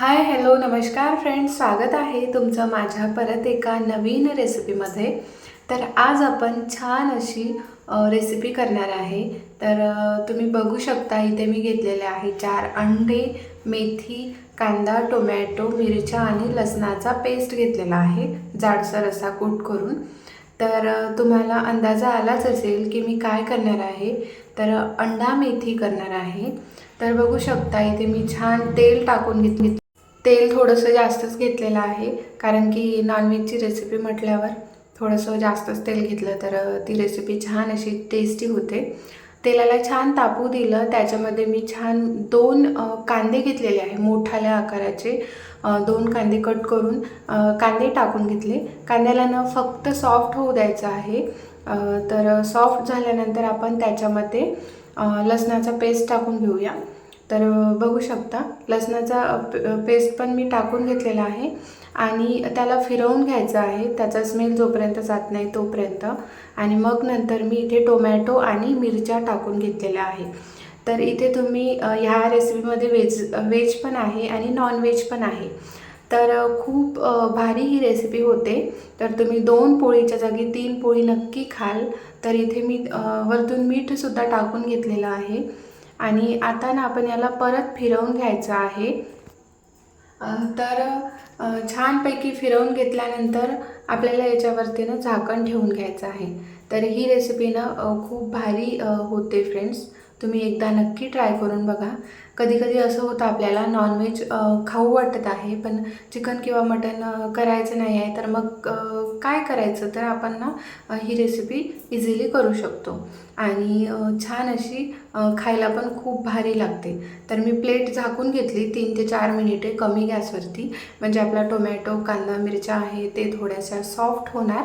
Hi hello नमस्कार friends स्वागत आहे तुमचं माझ्या परत एका नवीन रेसिपीमध्ये. तर आज आपण छान अशी रेसिपी करणार आहे. तर तुम्ही बघू शकता इथे मी घेतलेले आहे चार अंडे मेथी कांदा टोमॅटो मिरच्या आणि लसणाचा पेस्ट घेतलेला आहे जाडसर असा कूट करून. तर तुम्हाला अंदाजा आलाच असेल की मी काय करणार आहे. तर अंडा मेथी करणार आहे. तर बघू शकता इथे मी छान तेल टाकून घेतले तेल थोडंसं जास्तच घेतलेलं आहे कारण की नॉनव्हेजची रेसिपी म्हटल्यावर थोडंसं जास्तच तेल घेतलं तर ती रेसिपी छान अशी टेस्टी होते. तेलाला छान तापू दिलं त्याच्यामध्ये मी छान दोन कांदे घेतलेले आहे मोठाल्या आकाराचे दोन कांदे कट करून कांदे टाकून घेतले. कांद्याला न फक्त सॉफ्ट होऊ द्यायचं आहे तर सॉफ्ट झाल्यानंतर आपण त्याच्यामध्ये लसणाचा पेस्ट टाकून घेऊया. तर बघू शकता. लसणाचा पेस्ट पण मी टाकून घेतलेला आहे. आणि त्याला फिरवून घ्यायचं आहे. त्याचा स्मेल जोपर्यंत जात नाही तोपर्यंत. आणि मग नंतर मी इथे टोमॅटो आणि मिरच्या टाकून घेतलेल्या आहे. तर इथे तुम्ही ह्या रेसिपीमध्ये व्हेज व्हेज पण आहे आणि नॉनव्हेज पण आहे. तर खूप भारी ही रेसिपी होते. तर तुम्ही दोन पोळीच्या जागी तीन पोळी नक्की खाल. तर इथे मी वरतून मीठसुद्धा टाकून घेतलेलं आहे. आणि आता ना आपण याला परत फिरवून घ्यायचं आहे. तर छानपैकी फिरवून घेतल्यानंतर आपल्याला याच्यावरती ना झाकण ठेवून घ्यायचं आहे. तर ही रेसिपी ना खूप भारी होते फ्रेंड्स तुम्ही एकदा नक्की ट्राय करून बघा. कधीकधी असं होतं आपल्याला नॉनव्हेज खाऊ वाटत आहे पण चिकन किंवा मटन करायचं नाही आहे तर मग काय करायचं? तर आपण ना ही रेसिपी इझिली करू शकतो. आणि छान अशी खायला पण खूप भारी लागते. तर मी प्लेट झाकून घेतली तीन ते चार मिनिटे कमी गॅसवरती. म्हणजे आपला टोमॅटो कांदा मिरच्या आहे ते थोड्याशा सॉफ्ट होणार.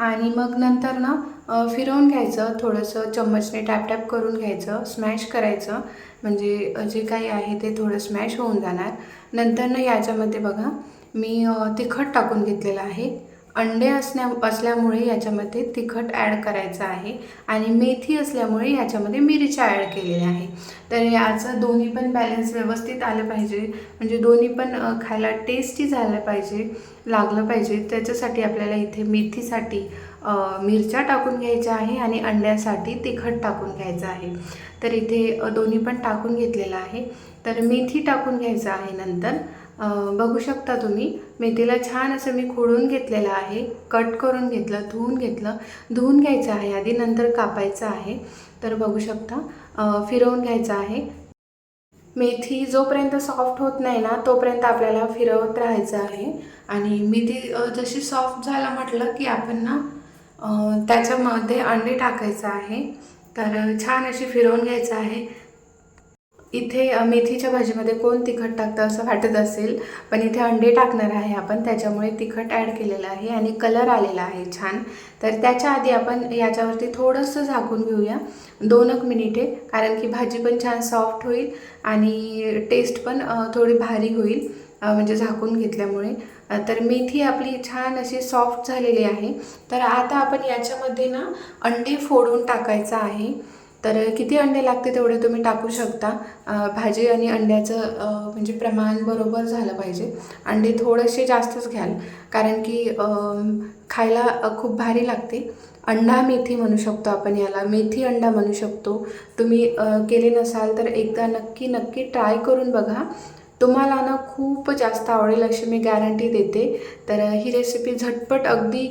आणि मग नंतर ना फिरवून घ्यायचं थोडंसं चम्मचने टॅप टॅप करून घ्यायचं स्मॅश करायचं. म्हणजे जे काही आहे ते थोडं स्मॅश होऊन जाणार. नंतर ना याच्यामध्ये बघा मी तिखट टाकून घेतलेलं आहे. अंडे असण्या असल्यामुळे याच्यामध्ये तिखट ॲड करायचं आहे आणि मेथी असल्यामुळे याच्यामध्ये मिरच्या ॲड केलेल्या आहे. तर याचं दोन्ही पण बॅलन्स व्यवस्थित आलं पाहिजे. म्हणजे दोन्ही पण खायला टेस्टी झालं पाहिजे लागलं पाहिजे. त्याच्यासाठी आपल्याला इथे मेथीसाठी मिरच्या टाकून घ्यायच्या आहे आणि अंड्यासाठी तिखट टाकून घ्यायचं आहे. तर इथे दोन्ही पण टाकून घेतलेलं आहे. तर मेथी टाकून घ्यायचं आहे नंतर. बघू शकता तुम्ही मेथीला छान असं मी खोडून घेतलेलं आहे. कट करून घेतलं धुवून घेतलं. धुवून घ्यायचं आहे आधी नंतर कापायचं आहे. तर बघू शकता फिरवून घ्यायचं आहे. मेथी जोपर्यंत सॉफ्ट होत नाही ना तोपर्यंत आपल्याला फिरवत राहायचं आहे. आणि मेथी जशी सॉफ्ट झाला म्हटलं की आपण ना त्याच्यामध्ये अंडे टाकायचं आहे. तर छान अशी फिरवून घ्यायचं आहे. इथे मेथीच्या भाजीमध्ये कोण तिखट टाकतं असं वाटत असेल पण इथे अंडे टाकणार आहे आपण. त्याच्यामुळे तिखट ॲड केलेलं आहे आणि कलर आलेला आहे छान. तर त्याच्या आधी आपण याच्यावरती थोडंसं झाकून घेऊया. दोन एक मिनिटे कारण की भाजी पण छान सॉफ्ट होईल आणि टेस्ट पण थोडी भारी होईल म्हणजे झाकून घेतल्यामुळे. तर मेथी आपली छान अशी सॉफ्ट झालेली आहे. तर आता आपण याच्यामध्ये ना अंडे फोडून टाकायचं आहे. तर किती अंडे लागते तेवढे तुम्ही टाकू शकता. भाजी आणि अंड्याचं म्हणजे प्रमाण बरोबर झालं पाहिजे. अंडे थोडेसे जास्तच घ्याल. कारण की खायला खूप भारी लागते. अंडा मेथी म्हणू शकतो आपण याला. मेथी अंडा म्हणू शकतो. तुम्ही केले नसाल तर एकदा नक्की नक्की ट्राय करून बघा. तुम्हाला ना खूप जास्त आवडेल अशी मी गॅरंटी देते. तर ही रेसिपी झटपट अगदी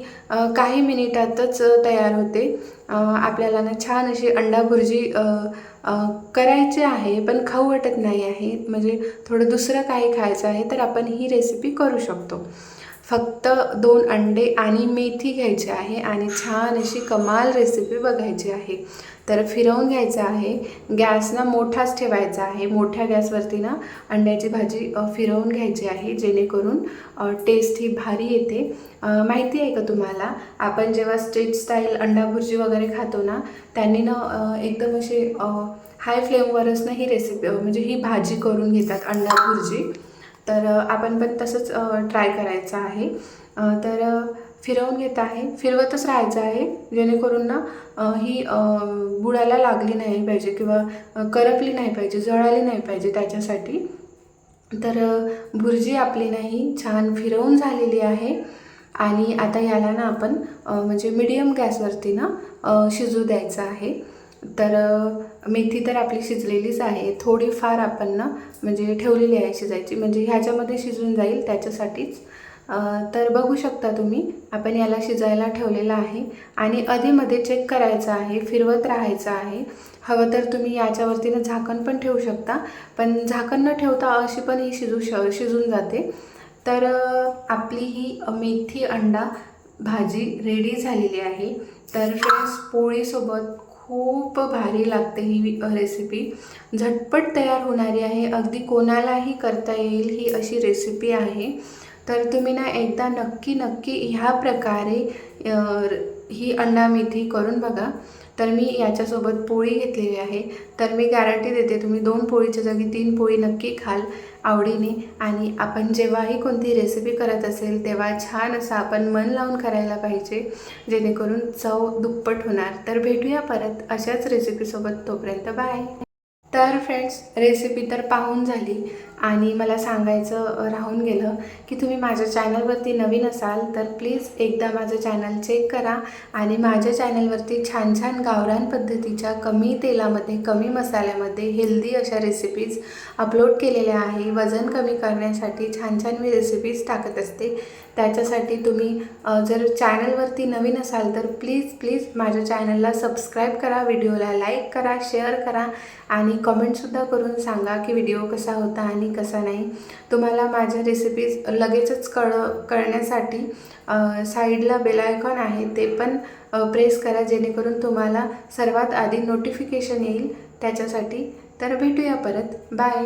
काही मिनिटातच तयार होते. आपल्याला ना छान अशी अंडा भुर्जी करायची आहे पण खाऊ वाटत नाही आहे. म्हणजे थोडं दुसरं काही खायचं आहे तर आपण ही रेसिपी करू शकतो. फक्त दोन अंडे आणि मेथी घ्यायची आहे आणि छान अशी कमाल रेसिपी बघायची आहे. तर फिरवून घ्यायचं आहे. गॅस ना मोठाच ठेवायचा आहे. मोठ्या गॅसवरती ना अंड्याची भाजी फिरवून घ्यायची आहे. जेणेकरून टेस्ट ही भारी येते. माहिती आहे का तुम्हाला? आपण जेव्हा स्ट्रीट स्टाईल अंडा भुर्जी वगैरे खातो ना त्यांनी ना एकदम असे हाय फ्लेमवरच ना ही रेसिपी म्हणजे ही भाजी करून घेतात अंडा भुर्जी. तर आपण पण तसंच ट्राय करायचं आहे. तर फिरवून घेत आहे. फिरवतच राहायचं आहे. जेणेकरून ना ही बुडायला बुडाला लागली नाही पाहिजे किंवा करपली नाही पाहिजे जळाली नाही पाहिजे त्याच्यासाठी. तर भुर्जी आपली नाही छान फिरवून झालेली आहे. आणि आता याला ना आपण म्हणजे मिडियम गॅसवरती ना शिजू द्यायचं आहे. तर मेथी तर आपली शिजलेलीच आहे. थोडीफार आपण ना म्हणजे ठेवलेली आहे शिजायची. म्हणजे ह्याच्यामध्ये शिजून जाईल त्याच्यासाठीच. तर बघू शकता तुम्ही आपण याला शिजायला ठेवलेला आहे. आणि अधेमध्ये चेक करायचं आहे फिरवत राहायचं आहे. हवं तर तुम्ही याच्यावरतीनं झाकण पण ठेवू शकता. पण झाकण न ठेवता अशी पण ही शिजू श शिजून जाते. तर आपली ही मेथी अंडा भाजी रेडी झालेली आहे. तर फ्रेंड्स पोळीसोबत खूप भारी लागते ही रेसिपी झटपट तयार होणारी आहे. अगदी कोणालाही करता येईल ही अशी रेसिपी आहे. तर तुम्ही ना एकदा नक्की नक्की ह्या प्रकारे ही अंडा मेथी करून बघा. तर मी याच्यासोबत पोळी घेतलेली आहे. तर मी गॅरंटी देते तुम्ही दोन पोळीच्या जागी तीन पोळी नक्की खाल आवडीने. आणि आपण जेव्हाही कोणती रेसिपी करत असेल तेव्हा छान असं आपण मन लावून करायला पाहिजे जेणेकरून चव दुप्पट होणार. तर भेटूया परत अशाच रेसिपीसोबत तोपर्यंत बाय तर फ्रेंड्स रेसिपी तर पाहून झाली. आणि मला सांगायचं राहून गेलं की तुम्ही माझ्या चॅनलवरती नवीन असाल तर प्लीज एकदा माझं चॅनल चेक करा. आणि माझ्या चॅनलवरती छान छान गावरान पद्धतीच्या कमी तेलामध्ये कमी मसाल्यामध्ये हेल्दी अशा रेसिपीज अपलोड केलेल्या आहे. वजन कमी करण्यासाठी छान छान मी रेसिपीज टाकत असते. त्याच्यासाठी तुम्ही जर चॅनलवरती नवीन असाल तर प्लीज प्लीज माझ्या चॅनलला सबस्क्राईब करा व्हिडिओला लाईक करा शेअर करा. आणि कमेंटसुद्धा करून सांगा की व्हिडिओ कसा होता आणि कसा नाही. तुम्हाला माझ्या रेसिपीज लगेचच कळ कळण्यासाठी साईडला बेलायकॉन आहे ते पण प्रेस करा जेणेकरून तुम्हाला सर्वात आधी नोटिफिकेशन येईल त्याच्यासाठी. तर भेटूया परत. बाय